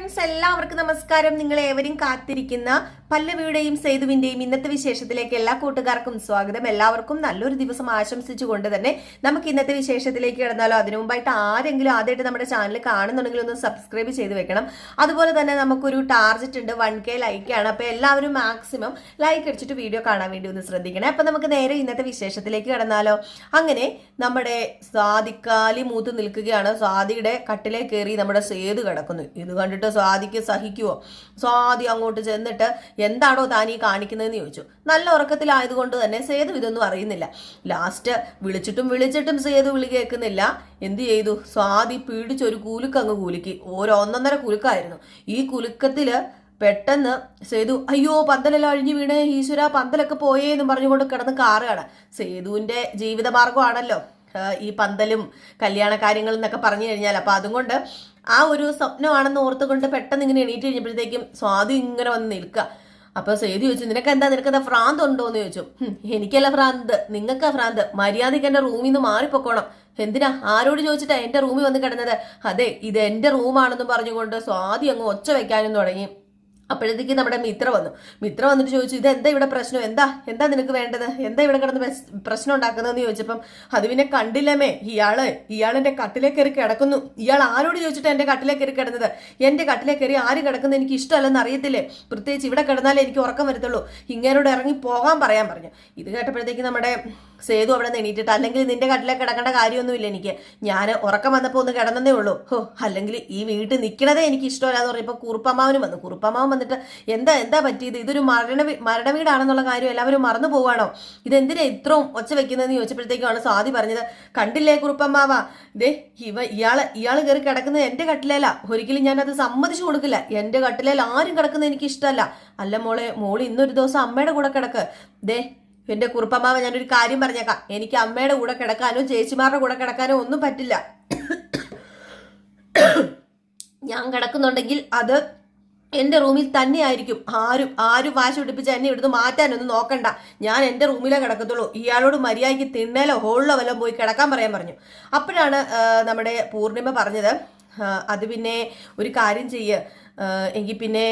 Friends എല്ലാവർക്കും നമസ്കാരം. നിങ്ങൾ ഏവരും കാത്തിരിക്കുന്ന പല്ലവിയുടെയും സേതുവിന്റെയും ഇന്നത്തെ വിശേഷത്തിലേക്ക് എല്ലാ കൂട്ടുകാർക്കും സ്വാഗതം. എല്ലാവർക്കും നല്ലൊരു ദിവസം ആശംസിച്ചുകൊണ്ട് തന്നെ നമുക്ക് ഇന്നത്തെ വിശേഷത്തിലേക്ക് കിടന്നാലോ. അതിനു മുമ്പായിട്ട് ആരെങ്കിലും ആദ്യമായിട്ട് നമ്മുടെ ചാനൽ കാണുന്നുണ്ടെങ്കിൽ ഒന്ന് സബ്സ്ക്രൈബ് ചെയ്ത് വെക്കണം. അതുപോലെ തന്നെ നമുക്കൊരു ടാർജറ്റ് ഉണ്ട് വൺ കെ ലൈക്കാണ് അപ്പോൾ എല്ലാവരും മാക്സിമം ലൈക്ക് അടിച്ചിട്ട് വീഡിയോ കാണാൻ വേണ്ടി ഒന്ന് ശ്രദ്ധിക്കണേ. അപ്പോൾ നമുക്ക് നേരെ ഇന്നത്തെ വിശേഷത്തിലേക്ക് കിടന്നാലോ. അങ്ങനെ നമ്മുടെ സ്വാദിക്കാലി മൂത്ത് നിൽക്കുകയാണ്. സ്വാദിയുടെ കട്ടിലേ കയറി നമ്മുടെ സേതു കിടക്കുന്നു. ഇത് കണ്ടിട്ട് സ്വാദിക്ക് സഹിക്കുവോ? സ്വാതി അങ്ങോട്ട് ചെന്നിട്ട് എന്താണോ താൻ ഈ കാണിക്കുന്നതെന്ന് ചോദിച്ചു. നല്ല ഉറക്കത്തിലായതുകൊണ്ട് തന്നെ സേതു ഇതൊന്നും അറിയുന്നില്ല. ലാസ്റ്റ് വിളിച്ചിട്ടും വിളിച്ചിട്ടും സേതു വിളി കേൾക്കുന്നില്ല. എന്ത് ചെയ്തു? സ്വാതി പീഡിച്ചൊരു കുലുക്ക് അങ്ങ് കുലുക്കി. ഓരോ ഒന്നൊന്നര കുലുക്കായിരുന്നു. ഈ കുലുക്കത്തിൽ പെട്ടെന്ന് സേതു അയ്യോ പന്തലെല്ലാം അഴിഞ്ഞു വീണേ. ഈശ്വര പന്തലൊക്കെ പോയേ എന്ന് പറഞ്ഞുകൊണ്ട് കിടന്ന് കാറുകയാണ് സേതുവിന്റെ ജീവിതമാർഗമാണല്ലോ ഈ പന്തലും കല്യാണ കാര്യങ്ങളും എന്നൊക്കെ പറഞ്ഞു കഴിഞ്ഞാൽ അപ്പൊ അതുകൊണ്ട് ആ ഒരു സ്വപ്നമാണെന്ന് ഓർത്തുകൊണ്ട് പെട്ടെന്ന് ഇങ്ങനെ എണീറ്റ് കഴിഞ്ഞപ്പോഴത്തേക്കും സ്വാതി ഇങ്ങനെ വന്ന് നിൽക്കുക. അപ്പൊ സേതു ചോദിച്ചു നിനക്ക് എന്താ നിനക്ക് എന്താ ഭ്രാന്ത് ഉണ്ടോ? എന്ന് ചോദിച്ചു. എനിക്കല്ല ഭ്രാന്ത് നിങ്ങൾക്ക് ഭ്രാന്ത്. മര്യാദയ്ക്ക് എന്റെ റൂമിൽ നിന്ന് മാറിപ്പോക്കോണം. എന്തിനാ? ആരോട് ചോദിച്ചിട്ടാ എന്റെ റൂമിൽ വന്ന് കിടന്നത്? അതെ ഇത് എന്റെ റൂമാണെന്ന് പറഞ്ഞുകൊണ്ട് സ്വാതി അങ്ങ് ഒച്ച വെക്കാനും തുടങ്ങി. അപ്പോഴത്തേക്ക് നമ്മുടെ മിത്ര വന്നു. മിത്ര വന്നിട്ട് ചോദിച്ചു ഇത് എന്താ ഇവിടെ പ്രശ്നം? എന്താ? എന്താ നിനക്ക് വേണ്ടത്? എന്താ ഇവിടെ കിടന്ന് പ്രശ്നം ഉണ്ടാക്കുന്നതെന്ന് ചോദിച്ചപ്പം അത് പിന്നെ കണ്ടില്ലമേ ഇയാൾ ഇയാൾ കട്ടിലേ കയറി കിടക്കുന്നു. ഇയാൾ ആരോട് ചോദിച്ചിട്ട് എന്റെ കട്ടിലേ കയറി കിടന്നത്? എന്റെ കട്ടിലേ കയറി ആര് കിടക്കുന്നത് എനിക്ക് ഇഷ്ടമല്ലെന്ന് അറിയത്തില്ലേ? പ്രത്യേകിച്ച് ഇവിടെ കിടന്നാലേ എനിക്ക് ഉറക്കം വരത്തുള്ളൂ. ഇങ്ങനോട് ഇറങ്ങി പോകാൻ പറയാൻ പറഞ്ഞു. ഇത് കേട്ടപ്പോഴത്തേക്ക് നമ്മുടെ സേതു അവിടെ എണീറ്റിട്ട് അല്ലെങ്കിൽ നിന്റെ കട്ടിലെ കിടക്കേണ്ട കാര്യമൊന്നുമില്ല എനിക്ക്. ഞാൻ ഉറക്കം വന്നപ്പോൾ ഒന്ന് കിടന്നതേ ഉള്ളൂ. ഹോ അല്ലെങ്കിൽ ഈ വീട്ടിൽ നിൽക്കണതേ എനിക്ക് ഇഷ്ടമല്ല എന്ന് പറഞ്ഞപ്പോൾ കുറുപ്പമാവനും വന്നു. കുറുപ്പമാവൻ വന്നിട്ട് എന്താ എന്താ പറ്റിയത്? ഇതൊരു മരണ മരണ വീടാണെന്നുള്ള കാര്യം എല്ലാവരും മറന്നു പോവാണോ ഇതെന്തിനാ ഇത്രയും ഒച്ച വെക്കുന്നതെന്ന് ചോദിച്ചപ്പോഴത്തേക്കാണ് സ്വാതി പറഞ്ഞത്. കണ്ടില്ലേ കുറുപ്പമ്മാവ? ദേ ഇവ ഇയാൾ ഇയാൾ കയറി കിടക്കുന്നത് എന്റെ കട്ടിലല്ല ഒരിക്കലും ഞാൻ അത് സമ്മതിച്ചു കൊടുക്കില്ല. എന്റെ കട്ടിലേൽ ആരും കിടക്കുന്നത് എനിക്ക് ഇഷ്ടമല്ല അല്ല മോളെ മോൾ ഇന്നൊരു ദിവസം അമ്മയുടെ കൂടെ കിടക്ക്. ദേ എന്റെ കുറുപ്പമ്മാവ ഞാനൊരു കാര്യം പറഞ്ഞേക്കാം. എനിക്ക് അമ്മയുടെ കൂടെ കിടക്കാനോ ചേച്ചിമാരുടെ കൂടെ കിടക്കാനോ ഒന്നും പറ്റില്ല. ഞാൻ കിടക്കുന്നുണ്ടെങ്കിൽ അത് എന്റെ റൂമിൽ തന്നെ ആയിരിക്കും ആരും ആരും വാശി പിടിപ്പിച്ച് എന്നെ ഇവിടുന്ന് മാറ്റാനൊന്നും നോക്കണ്ട. ഞാൻ എന്റെ റൂമിലേ കിടക്കത്തുള്ളൂ. ഇയാളോട് മര്യാദയ്ക്ക് തിണ്ണേലോ ഹോളിലോ വല്ലതും പോയി കിടക്കാൻ പറയാൻ പറഞ്ഞു. അപ്പോഴാണ് നമ്മുടെ പൂർണിമ പറഞ്ഞത്. അത് പിന്നെ ഒരു കാര്യം ചെയ്യ്. എങ്കിൽ പിന്നെ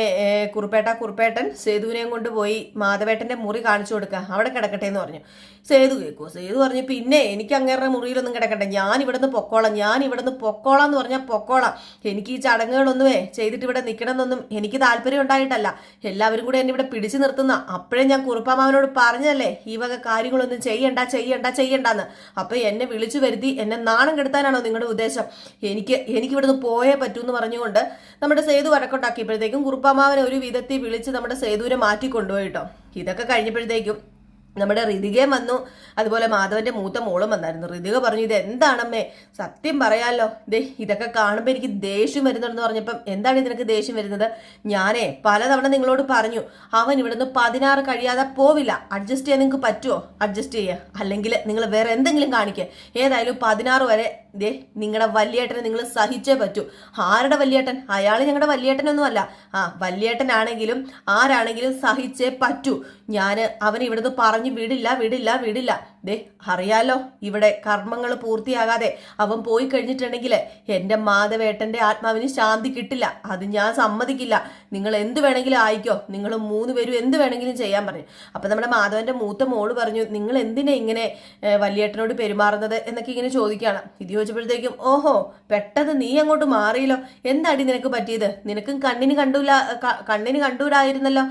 കുറുപ്പേട്ട കുറുപ്പേട്ടൻ സേതുവിനെയും കൊണ്ട് പോയി മാധവേട്ടന്റെ മുറി കാണിച്ചു കൊടുക്കുക അവിടെ കിടക്കട്ടെ എന്ന് പറഞ്ഞു. സേതു കേൾക്കുമോ സേതു പറഞ്ഞു പിന്നെ എനിക്ക് അങ്ങേറെ മുറിയിലൊന്നും കിടക്കട്ടെ ഞാൻ ഇവിടുന്ന് പൊക്കോളാം. ഞാൻ ഇവിടുന്ന് പൊക്കോളാം എന്ന് പറഞ്ഞാൽ പൊക്കോളാം. എനിക്ക് ഈ ചടങ്ങുകളൊന്നുമേ ചെയ്തിട്ട് ഇവിടെ നിൽക്കണമെന്നൊന്നും എനിക്ക് താല്പര്യം ഉണ്ടായിട്ടല്ല. എല്ലാവരും കൂടെ എന്നെ ഇവിടെ പിടിച്ചു നിർത്തുന്ന. അപ്പോഴേ ഞാൻ കുറുപ്പാമാവനോട് പറഞ്ഞല്ലേ ഈ വക കാര്യങ്ങളൊന്നും ചെയ്യണ്ട ചെയ്യണ്ട ചെയ്യണ്ടെന്ന്. അപ്പോൾ എന്നെ വിളിച്ചു വരുത്തി എന്നെ നാണം കെടുത്താനാണോ നിങ്ങളുടെ ഉദ്ദേശം? എനിക്ക് എനിക്ക് ഇവിടുന്ന് പോയേ പറ്റൂ എന്ന് പറഞ്ഞുകൊണ്ട് നമ്മുടെ സേതു വഴക്കുണ്ടാക്കിയപ്പോഴത്തേക്കും കുറുപ്പാമാവനെ ഒരു വിധത്തിൽ വിളിച്ച് നമ്മുടെ സേതുവിനെ മാറ്റി കൊണ്ടുപോയിട്ടോ ഇതൊക്കെ കഴിഞ്ഞപ്പോഴത്തേക്കും നമ്മുടെ ഋതികയും വന്നു. അതുപോലെ മാധവന്റെ മൂത്ത മോളും വന്നായിരുന്നു. ഋതിക പറഞ്ഞു ഇത് എന്താണമ്മേ? സത്യം പറയാലോ. ദേ ഇതൊക്കെ കാണുമ്പോൾ എനിക്ക് ദേഷ്യം വരുന്നുണ്ടെന്ന് പറഞ്ഞപ്പം എന്താണ് ഇതിനൊക്കെ ദേഷ്യം വരുന്നത്? ഞാനേ പലതവണ നിങ്ങളോട് പറഞ്ഞു അവൻ ഇവിടുന്ന് പതിനാറ് കഴിയാതെ പോവില്ല. അഡ്ജസ്റ്റ് ചെയ്യാൻ നിങ്ങൾക്ക് പറ്റുമോ അഡ്ജസ്റ്റ് ചെയ്യുക. അല്ലെങ്കിൽ നിങ്ങൾ വേറെ എന്തെങ്കിലും കാണിക്കുക. ഏതായാലും പതിനാറ് വരെ ദേ നിങ്ങളുടെ വല്യേട്ടനെ നിങ്ങൾ സഹിച്ചേ പറ്റൂ. ആരുടെ വല്യേട്ടൻ? അയാൾ ഞങ്ങളുടെ വല്യേട്ടനൊന്നുമല്ല. ആ വല്യേട്ടനാണെങ്കിലും ആരാണെങ്കിലും സഹിച്ചേ പറ്റൂ. ഞാൻ അവനെ ഇവിടുന്ന് പറഞ്ഞു വിടില്ല വിടില്ല വിടില്ല. ദേ അറിയാലോ ഇവിടെ കർമ്മങ്ങൾ പൂർത്തിയാകാതെ അവൻ പോയി കഴിഞ്ഞിട്ടുണ്ടെങ്കിൽ എന്റെ മാധവേട്ടന്റെ ആത്മാവിന് ശാന്തി കിട്ടില്ല. അത് ഞാൻ സമ്മതിക്കില്ല. നിങ്ങൾ എന്ത് വേണമെങ്കിലും ആയിക്കോ. നിങ്ങൾ മൂന്ന് പേരും എന്ത് വേണമെങ്കിലും ചെയ്യാൻ പറഞ്ഞു അപ്പം നമ്മുടെ മാധവന്റെ മൂത്ത മോൾ പറഞ്ഞു നിങ്ങൾ എന്തിനാ ഇങ്ങനെ വലിയേട്ടനോട് പെരുമാറുന്നത്? എന്നൊക്കെ ഇങ്ങനെ ചോദിക്കുകയാണ്. ഇത് ചോദിച്ചപ്പോഴത്തേക്കും ഓഹോ പെട്ടെന്ന് നീ അങ്ങോട്ട് മാറിയല്ലോ. എന്താടി നിനക്ക് പറ്റിയത്? നിനക്കും കണ്ണിന് കണ്ടൂല കണ്ണിന് കണ്ടൂരായിരുന്നല്ലോ.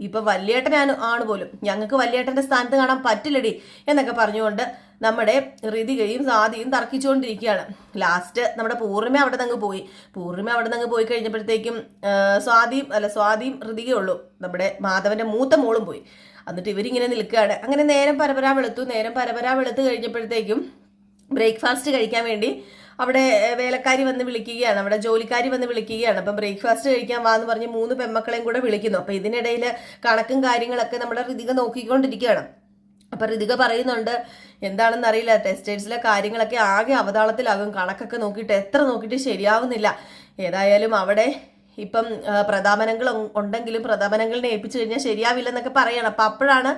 ഇപ്പൊ വല്യേട്ടനാണ് ആണ് പോലും ഞങ്ങൾക്ക് വല്യേട്ടന്റെ സ്ഥാനത്ത് കാണാൻ പറ്റില്ലടി. എന്നൊക്കെ പറഞ്ഞുകൊണ്ട് നമ്മുടെ ഋതികയും സാദിയും തർക്കിച്ചുകൊണ്ടിരിക്കുകയാണ്. ലാസ്റ്റ് നമ്മുടെ പൂർണിമ അവിടെ നിന്ന് പോയി. പൂർണിമ അവിടെ നിന്ന് പോയി കഴിഞ്ഞപ്പോഴത്തേക്കും സ്വാതിയും അല്ല സ്വാതിയും ഋതികയുള്ളൂ നമ്മുടെ മാധവന്റെ മൂത്ത മോളും പോയി. എന്നിട്ട് ഇവരിങ്ങനെ നിൽക്കുകയാണ്. അങ്ങനെ നേരം പരപരാ വെളുത്തു. നേരം പരപരാ വെളുത്ത് കഴിഞ്ഞപ്പോഴത്തേക്കും ബ്രേക്ക്ഫാസ്റ്റ് കഴിക്കാൻ വേണ്ടി അവിടെ വേലക്കാരി വന്ന് വിളിക്കുകയാണ്. അവിടെ ജോലിക്കാരി വന്ന് വിളിക്കുകയാണ്. അപ്പം ബ്രേക്ക്ഫാസ്റ്റ് കഴിക്കാൻ വാ എന്ന് പറഞ്ഞ് മൂന്ന് പെമ്മക്കളെയും കൂടെ വിളിക്കുന്നു. അപ്പം ഇതിനിടയിൽ കണക്കും കാര്യങ്ങളൊക്കെ നമ്മുടെ ഋതിക നോക്കിക്കൊണ്ടിരിക്കുകയാണ്. അപ്പം ഋതിക പറയുന്നുണ്ട് എന്താണെന്ന് അറിയില്ല ടെസ്റ്റേഴ്സിലെ കാര്യങ്ങളൊക്കെ ആകെ അവതാളത്തിലാകും. കണക്കൊക്കെ നോക്കിയിട്ട് എത്ര നോക്കിയിട്ട് ശരിയാവുന്നില്ല. ഏതായാലും അവിടെ ഇപ്പം പ്രതാപനങ്ങൾ ഉണ്ടെങ്കിലും പ്രതാപനങ്ങളിനെ ഏൽപ്പിച്ചു കഴിഞ്ഞാൽ ശരിയാവില്ല എന്നൊക്കെ പറയണം. അപ്പം അപ്പോഴാണ്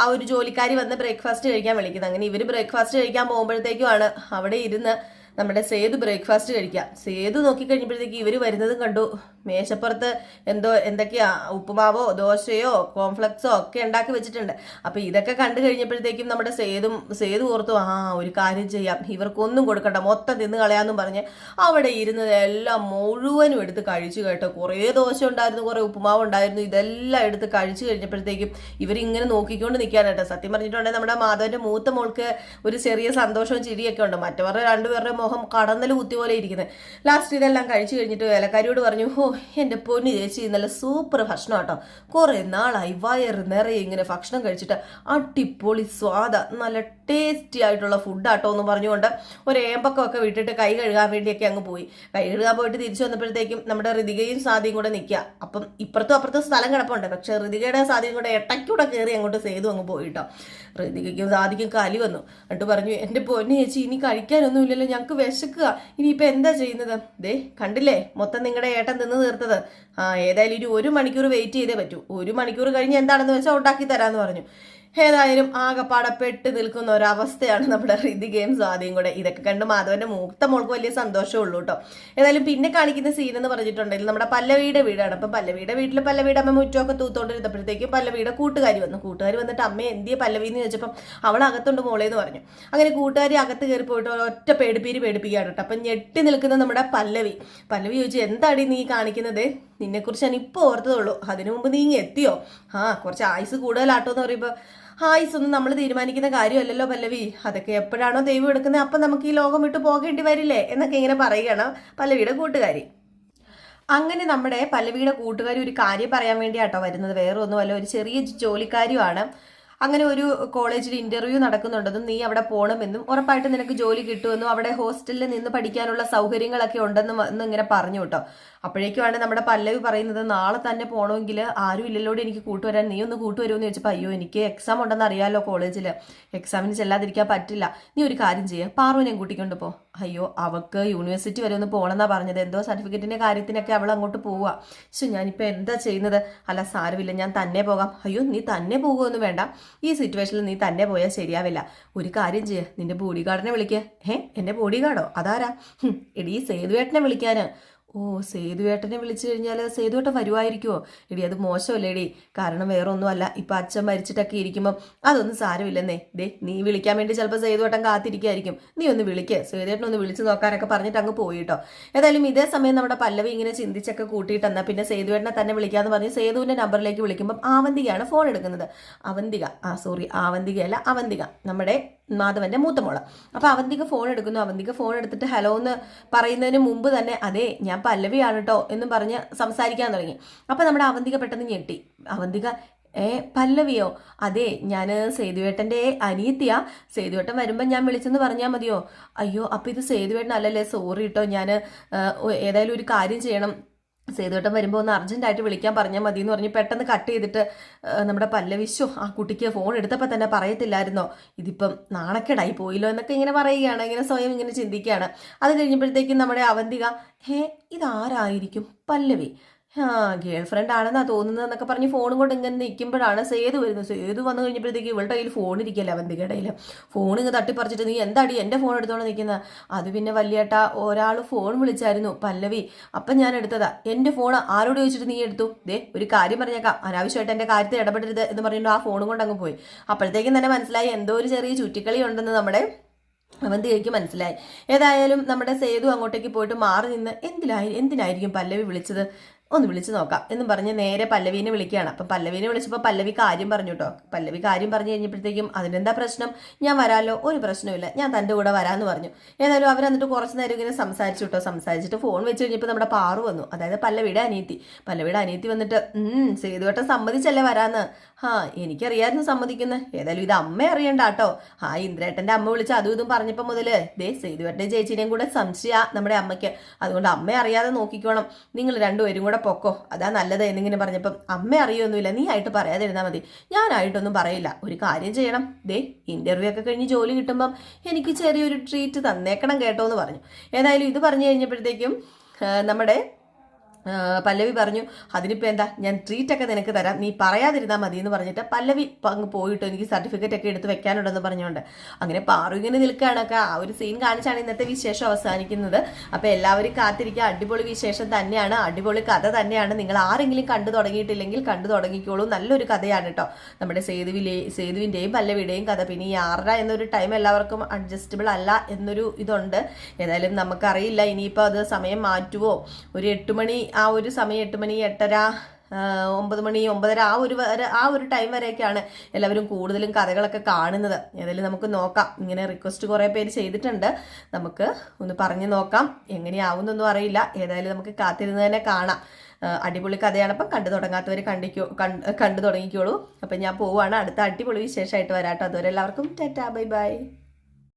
ആ ഒരു ജോലിക്കാരി വന്ന് ബ്രേക്ക്ഫാസ്റ്റ് കഴിക്കാൻ വിളിക്കുന്നത്. അങ്ങനെ ഇവർ ബ്രേക്ക്ഫാസ്റ്റ് കഴിക്കാൻ പോകുമ്പോഴത്തേക്കുമാണ് അവിടെ ഇരുന്ന് നമ്മുടെ സേതു ബ്രേക്ക്ഫാസ്റ്റ് കഴിക്കുക സേതു നോക്കിക്കഴിഞ്ഞപ്പോഴത്തേക്ക് ഇവർ വരുന്നതും കണ്ടു. മേശപ്പുറത്ത് എന്തോ എന്തൊക്കെയാ ഉപ്പുമാവോ ദോശയോ കോംഫ്ലെക്സോ ഒക്കെ ഉണ്ടാക്കി വെച്ചിട്ടുണ്ട്. അപ്പൊ ഇതൊക്കെ കണ്ടു കഴിഞ്ഞപ്പോഴത്തേക്കും നമ്മുടെ സേതും സേതു ഓർത്തു ആ ഒരു കാര്യം ചെയ്യാം. ഇവർക്കൊന്നും കൊടുക്കണ്ട. മൊത്തം തിന്ന് കളയാന്നും പറഞ്ഞ് അവിടെ ഇരുന്നതെല്ലാം മുഴുവനും എടുത്ത് കഴിച്ചു കേട്ടോ. കുറേ ദോശ ഉണ്ടായിരുന്നു കുറേ ഉപ്പുമാവ് ഉണ്ടായിരുന്നു. ഇതെല്ലാം എടുത്ത് കഴിച്ചു കഴിഞ്ഞപ്പോഴത്തേക്കും ഇവരിങ്ങനെ നോക്കിക്കൊണ്ട് നിൽക്കാനായിട്ട് സത്യം പറഞ്ഞിട്ടുണ്ടെങ്കിൽ നമ്മുടെ മാധവന്റെ മൂത്ത മോൾക്ക് ഒരു ചെറിയ സന്തോഷവും ചിരിയൊക്കെ ഉണ്ട്. മറ്റവരുടെ രണ്ടുപേരുടെ മുഖം കടന്നൽ കുത്തി പോലെ ഇരിക്കുന്നത് ലാസ്റ്റ് ഇതെല്ലാം കഴിച്ചു കഴിഞ്ഞിട്ട് വേലക്കാരിയോട് പറഞ്ഞു ഓ എന്റെ പൊന്നി ചേച്ചി ഇന്നലെ സൂപ്പർ ഭക്ഷണം കേട്ടോ കുറേ നാളായി വയറ് നിറയെ ഇങ്ങനെ ഭക്ഷണം കഴിച്ചിട്ട് അടിപൊളി സ്വാദ. നല്ല ടേസ്റ്റി ആയിട്ടുള്ള ഫുഡാട്ടോ എന്ന് പറഞ്ഞുകൊണ്ട് ഒരു ഏമ്പക്കമൊക്കെ വിട്ടിട്ട് കൈ കഴുകാൻ വേണ്ടിയൊക്കെ അങ്ങ് പോയി. കൈ കഴുകാൻ പോയിട്ട് തിരിച്ചു വന്നപ്പോഴത്തേക്കും നമ്മുടെ ഋതികയും സാധ്യം കൂടെ നിൽക്കുക. അപ്പം ഇപ്പുറത്തും അപ്പുറത്തും സ്ഥലം കിടപ്പുണ്ട്. പക്ഷെ ഋതികയുടെ സാധ്യം കൂടെ ഇടയ്ക്കൂടെ കയറി അങ്ങോട്ട് സേതു അങ്ങ് പോയിട്ടോ. ഋതികയ്ക്കും സാധിക്കും കലി വന്നു. എന്നിട്ട് പറഞ്ഞു എന്റെ പൊന്നു ചേച്ചി ഇനി കഴിക്കാനൊന്നുമില്ലല്ലോ ഞങ്ങൾക്ക് വിശക്കുക. ഇനിയിപ്പോൾ എന്താ ചെയ്യുന്നത്? ദേ കണ്ടില്ലേ? മൊത്തം നിങ്ങളുടെ ഏട്ടൻ തിന്ന് തീർത്തത്. ആ ഏതായാലും ഇനി ഒരു മണിക്കൂർ വെയിറ്റ് ചെയ്തേ പറ്റൂ. ഒരു മണിക്കൂർ കഴിഞ്ഞ് എന്താണെന്ന് വെച്ചാൽ ഉണ്ടാക്കി തരാമെന്ന് പറഞ്ഞു. ഏതായാലും ആകെപ്പാടെ പെട്ട് നിൽക്കുന്ന ഒരവസ്ഥയാണ് നമ്മുടെ ഹൃതി ഗെയിംസ് ആദ്യം കൂടെ. ഇതൊക്കെ കണ്ട് മാധവന്റെ മൂത്ത മോൾക്ക് വലിയ സന്തോഷമുള്ളൂ കേട്ടോ. ഏതായാലും പിന്നെ കാണിക്കുന്ന സീൻ എന്ന് പറഞ്ഞിട്ടുണ്ടെങ്കിൽ നമ്മുടെ പല്ലവിയുടെ വീടാണ്. അപ്പം പല്ലവിയുടെ വീട്ടിൽ പല്ലവിയുടെ അമ്മ മുറ്റമൊക്കെ തൂത്തോണ്ടിരുന്നപ്പോഴത്തേക്കും പല്ലവിയുടെ കൂട്ടുകാരി വന്നു. കൂട്ടുകാരി വന്നിട്ട് അമ്മ എന്തിയ പല്ലവി എന്ന് ചോദിച്ചപ്പം അവൾ അകത്തുണ്ട് മോളെ എന്ന് പറഞ്ഞു. അങ്ങനെ കൂട്ടുകാരി അകത്ത് കയറി പോയിട്ട് ഒറ്റ പേടിപ്പീര് പേടിപ്പിക്കുകയാണ് കേട്ടോ. അപ്പം ഞെട്ടി നിൽക്കുന്ന നമ്മുടെ പല്ലവി. പല്ലവി ചോദിച്ചു എന്താടി നീ കാണിക്കുന്നത്? നിന്നെക്കുറിച്ച് ഞാൻ ഇപ്പോൾ ഓർത്തതുള്ളൂ. അതിനു മുമ്പ് നീ എത്തിയോ? ആ കുറച്ച് ആയുസ് കൂടുതലാട്ടോ എന്ന് പറയുമ്പോൾ ആയുസ് ഒന്നും നമ്മൾ തീരുമാനിക്കുന്ന കാര്യമല്ലല്ലോ പല്ലവി. അതൊക്കെ എപ്പോഴാണോ ദൈവം എടുക്കുന്നത് അപ്പം നമുക്ക് ഈ ലോകം വിട്ടു പോകേണ്ടി വരില്ലേ? എന്നൊക്കെ ഇങ്ങനെ പറയുകയാണ് പല്ലവിയുടെ കൂട്ടുകാരി. അങ്ങനെ നമ്മുടെ പല്ലവിയുടെ കൂട്ടുകാരി ഒരു കാര്യം പറയാൻ വേണ്ടിയാട്ടോ വരുന്നത്. വേറെ ഒന്നുമല്ല ഒരു ചെറിയ ജോലിക്കാരിയുമാണ്. അങ്ങനെ ഒരു കോളേജിൽ ഇന്റർവ്യൂ നടക്കുന്നുണ്ടെന്നും നീ അവിടെ പോകണമെന്നും ഉറപ്പായിട്ട് നിനക്ക് ജോലി കിട്ടുമെന്നും അവിടെ ഹോസ്റ്റലിൽ നിന്ന് പഠിക്കാനുള്ള സൗകര്യങ്ങളൊക്കെ ഉണ്ടെന്നും എന്ന് ഇങ്ങനെ പറഞ്ഞു കേട്ടോ. അപ്പോഴേക്കുമാണ് നമ്മുടെ പല്ലവി പറയുന്നത് നാളെ തന്നെ പോകണമെങ്കിൽ ആരും ഇല്ലല്ലോടെ എനിക്ക് കൂട്ടുവരാൻ. നീ ഒന്ന് കൂട്ടുവരുമെന്ന് ചോദിച്ചപ്പോൾ അയ്യോ എനിക്ക് എക്സാം ഉണ്ടെന്ന് അറിയാമല്ലോ കോളേജിൽ എക്സാമിന് ചെല്ലാതിരിക്കാൻ പറ്റില്ല. നീ ഒരു കാര്യം ചെയ്യുക പാറുവിനെയും കൂട്ടിക്കൊണ്ട് പോ. അയ്യോ അവൾക്ക് യൂണിവേഴ്സിറ്റി വരെ ഒന്ന് പോകണമെന്നാണ് പറഞ്ഞത്. എന്തോ സർട്ടിഫിക്കറ്റിന്റെ കാര്യത്തിനൊക്കെ അവൾ അങ്ങോട്ട് പോവുക പക്ഷെ ഞാനിപ്പോൾ എന്താ ചെയ്യുന്നത്? അല്ല സാരമില്ല ഞാൻ തന്നെ പോകാം. അയ്യോ നീ തന്നെ പോകുമെന്ന് വേണ്ട. ഈ സിറ്റുവേഷനിൽ നീ തന്നെ പോയാൽ ശരിയാവില്ല. ഒരു കാര്യം ചെയ്യ നിന്റെ ബോഡി ഗാർഡിനെ വിളിക്കുക ഏ എന്റെ ബോഡി ഗാർഡോ അതാരാ എടീ സേതുവേട്ടനെ വിളിക്കാന്. ഓ സേതുവേട്ടനെ വിളിച്ചു കഴിഞ്ഞാൽ സേതുവേട്ടൻ വരുമായിരിക്കുമോ എടി അത് മോശമല്ലേ എടി? കാരണം വേറെ ഒന്നുമല്ല ഇപ്പം അച്ഛൻ മരിച്ചിട്ടൊക്കെ ഇരിക്കുമ്പം അതൊന്നും സാരമില്ലെന്നേ. ദേ നീ വിളിക്കാൻ വേണ്ടി ചിലപ്പോൾ സേതുവേട്ടൻ കാത്തിരിക്കുമായിരിക്കും നീ ഒന്ന് വിളിക്ക്. സേതുവേട്ടൻ ഒന്ന് വിളിച്ചു നോക്കാനൊക്കെ പറഞ്ഞിട്ട് അങ്ങ് പോയിട്ടോ ഏതായാലും ഇതേ സമയം നമ്മുടെ പല്ലവി ഇങ്ങനെ ചിന്തിച്ചൊക്കെ കൂട്ടിയിട്ട് എന്നാൽ പിന്നെ സേതുവേട്ടനെ തന്നെ വിളിക്കാമെന്ന് പറഞ്ഞ് സേതുവിന്റെ നമ്പറിലേക്ക് വിളിക്കുമ്പം ആവന്തികയാണ് ഫോൺ എടുക്കുന്നത്. അവന്തിക. ആ സോറി ആവന്തികയല്ല അവന്തിക. നമ്മുടെ മാധവന്റെ മൂത്തമോൾ അപ്പോൾ അപ്പൊ അവന്തിക ഫോൺ എടുക്കുന്നു. അവന്തിക ഫോൺ എടുത്തിട്ട് ഹലോ എന്ന് പറയുന്നതിന് മുമ്പ് തന്നെ അതെ ഞാൻ പല്ലവിയാണ് കേട്ടോ എന്നും പറഞ്ഞ് സംസാരിക്കാൻ തുടങ്ങി. അപ്പൊ നമ്മുടെ അവന്തിക പെട്ടെന്ന് ഞെട്ടി. അവന്തിക ഏ പല്ലവിയോ? അതെ ഞാൻ സേതുവേട്ടന്റെ അനിയത്തിയാ. സേതുവേട്ടൻ വരുമ്പോൾ ഞാൻ വിളിച്ചെന്ന് പറഞ്ഞാൽ മതിയോ? അയ്യോ അപ്പം ഇത് സേതുവേട്ടൻ അല്ലല്ലേ സോറി കേട്ടോ ഞാൻ ഏതായാലും ഒരു കാര്യം ചെയ്യണം. സേതുവേട്ടൻ വരുമ്പോൾ ഒന്ന് അർജന്റായിട്ട് വിളിക്കാൻ പറഞ്ഞാൽ മതി എന്ന് പറഞ്ഞ് പെട്ടെന്ന് കട്ട് ചെയ്തിട്ട് നമ്മുടെ പല്ലവിശോ ആ കുട്ടിക്ക് ഫോൺ എടുത്തപ്പോൾ തന്നെ പറയത്തില്ലായിരുന്നോ? ഇതിപ്പം നാണക്കേടായി പോയില്ലോ എന്നൊക്കെ ഇങ്ങനെ പറയുകയാണ് ഇങ്ങനെ സ്വയം ഇങ്ങനെ ചിന്തിക്കുകയാണ്. അത് കഴിഞ്ഞപ്പോഴത്തേക്കും നമ്മുടെ അവന്തിക ഹേ ഇതാരായിരിക്കും പല്ലവി? ആ ഗേൾ ഫ്രണ്ട് ആണെന്നാ തോന്നുന്നത് എന്നൊക്കെ പറഞ്ഞ് ഫോണും കൊണ്ട് ഇങ്ങനെ നിൽക്കുമ്പോഴാണ് സേതു വരുന്നത്. സേതു വന്നു കഴിഞ്ഞപ്പോഴത്തേക്ക് ഇവളുടെ കയ്യിൽ ഫോൺ ഇരിക്കല്ലേ അവന്റെ കടയിൽ ഫോൺ ഇങ്ങ് തട്ടിപ്പറിച്ചിട്ട് നീ എന്താടി എന്റെ ഫോൺ എടുത്തോണ്ട് നിൽക്കുന്നത് അത് പിന്നെ വലിയേട്ട ഒരാൾ ഫോൺ വിളിച്ചായിരുന്നു പല്ലവി അപ്പം ഞാൻ എടുത്തതാ. എന്റെ ഫോൺ ആരോട് ചോദിച്ചിട്ട് നീ എടുത്തു? ദേ ഒരു കാര്യം പറഞ്ഞേക്കാം. അനാവശ്യമായിട്ട് എന്റെ കാര്യത്തിൽ ഇടപെടരുത് എന്ന് പറഞ്ഞിട്ട് ആ ഫോണും കൊണ്ട് അങ്ങ് പോയി. അപ്പോഴത്തേക്കും തന്നെ മനസ്സിലായി എന്തോ ഒരു ചെറിയ ചുറ്റിക്കളി ഉണ്ടെന്ന് നമ്മുടെ അവന്തികയ്ക്ക് മനസ്സിലായി. ഏതായാലും നമ്മുടെ സേതു അങ്ങോട്ടേക്ക് പോയിട്ട് മാറി നിന്ന് എന്തിനായി എന്തിനായിരിക്കും പല്ലവി വിളിച്ചത്? ഒന്ന് വിളിച്ചു നോക്കാം എന്നും പറഞ്ഞ് നേരെ പല്ലവീനെ വിളിക്കുകയാണ്. അപ്പം പല്ലവീനെ വിളിച്ചപ്പോൾ പല്ലവി കാര്യം പറഞ്ഞു കേട്ടോ പല്ലവി കാര്യം പറഞ്ഞു കഴിഞ്ഞപ്പോഴത്തേക്കും അതിനെന്താ പ്രശ്നം? ഞാൻ വരാമല്ലോ ഒരു പ്രശ്നമില്ല ഞാൻ തന്റെ കൂടെ വരാമെന്ന് പറഞ്ഞു. ഏതായാലും അവർ എന്നിട്ട് കുറച്ച് നേരം ഇങ്ങനെ സംസാരിച്ചു കേട്ടോ സംസാരിച്ചിട്ട് ഫോൺ വെച്ച് കഴിഞ്ഞപ്പോൾ നമ്മുടെ പാറു വന്നു. അതായത് പല്ലവിയുടെ അനിയത്തി. പല്ലവിയുടെ അനിയത്തി വന്നിട്ട് സേതുവട്ടം സമ്മതിച്ചല്ലേ വരാന്ന്? ആ എനിക്കറിയായിരുന്നു സമ്മതിക്കുന്നത് ഏതായാലും ഇത് അമ്മ അറിയണ്ട കേട്ടോ ആ ഇന്ദ്രേട്ടന്റെ അമ്മ വിളിച്ച് അതും ഇതും പറഞ്ഞപ്പോൾ മുതൽ ദേ സേതുവട്ടന്റെ ചേച്ചീനെയും കൂടെ സംശയ നമ്മുടെ അമ്മയ്ക്ക്. അതുകൊണ്ട് അമ്മ അറിയാതെ നോക്കിക്കോണം. നിങ്ങൾ രണ്ടുപേരും കൂടെ പൊക്കോ. അതാ നല്ലത് എന്നിങ്ങനെ പറഞ്ഞപ്പം അമ്മ അറിയൊന്നുമില്ല. നീ ആയിട്ട് പറയാതിരുന്നാൽ മതി. ഞാനായിട്ടൊന്നും പറയില്ല. ഒരു കാര്യം ചെയ്യണം. ദേ ഇന്റർവ്യൂ ഒക്കെ കഴിഞ്ഞ് ജോലി കിട്ടുമ്പം എനിക്ക് ചെറിയൊരു ട്രീറ്റ് തന്നേക്കണം കേട്ടോ എന്ന് പറഞ്ഞു. ഏതായാലും ഇത് പറഞ്ഞു കഴിഞ്ഞപ്പോഴത്തേക്കും നമ്മുടെ പല്ലവി പറഞ്ഞു അതിനിപ്പോൾ എന്താ? ഞാൻ ട്രീറ്റ് ഒക്കെ നിനക്ക് തരാം. നീ പറയാതിരുന്നാൽ മതി എന്ന് പറഞ്ഞിട്ട് പല്ലവി അങ്ങ് പോയിട്ട് എനിക്ക് സർട്ടിഫിക്കറ്റ് ഒക്കെ എടുത്ത് വെക്കാനുണ്ടെന്ന് പറഞ്ഞുകൊണ്ട് അങ്ങനെ പാറു ഇങ്ങനെ നിൽക്കുകയാണൊക്കെ ആ ഒരു സീൻ കാണിച്ചാണ് ഇന്നത്തെ വിശേഷം അവസാനിക്കുന്നത്. അപ്പോൾ എല്ലാവരും കാത്തിരിക്കുക. അടിപൊളി വിശേഷം തന്നെയാണ്. അടിപൊളി കഥ തന്നെയാണ്. നിങ്ങൾ ആരെങ്കിലും കണ്ടു തുടങ്ങിയിട്ടില്ലെങ്കിൽ കണ്ടു തുടങ്ങിക്കോളൂ. നല്ലൊരു കഥയാണ് കേട്ടോ നമ്മുടെ സേതുവിലെ സേതുവിന്റെയും പല്ലവിയുടെയും കഥ. പിന്നെ ഈ ആറര എന്നൊരു ടൈം എല്ലാവർക്കും അഡ്ജസ്റ്റബിൾ അല്ല എന്നൊരു ഇതുണ്ട്. ഏതായാലും നമുക്കറിയില്ല. ഇനിയിപ്പോൾ അത് സമയം മാറ്റുവോ? ഒരു എട്ട് മണി ആ ഒരു സമയം എട്ട് മണി എട്ടര ഒമ്പത് മണി ഒമ്പതര ആ ഒരു വരെ ആ ഒരു ടൈം വരെയൊക്കെയാണ് എല്ലാവരും കൂടുതലും കഥകളൊക്കെ കാണുന്നത്. ഏതായാലും നമുക്ക് നോക്കാം. ഇങ്ങനെ റിക്വസ്റ്റ് കുറേ പേര് ചെയ്തിട്ടുണ്ട്. നമുക്ക് ഒന്ന് പറഞ്ഞു നോക്കാം. എങ്ങനെയാവുന്നൊന്നും അറിയില്ല. ഏതായാലും നമുക്ക് കാത്തിരുന്ന് തന്നെ കാണാം. അടിപൊളി കഥയാണ്. അപ്പം കണ്ടു തുടങ്ങാത്തവർ കണ്ടിക്കോ കണ്ട് കണ്ടു തുടങ്ങിക്കോളൂ. അപ്പം ഞാൻ പോവുകയാണ് അടുത്ത അടിപൊളി വിശേഷമായിട്ട് വരാട്ടോ. അതുവരെ എല്ലാവർക്കും ടാറ്റാ. Bye bye.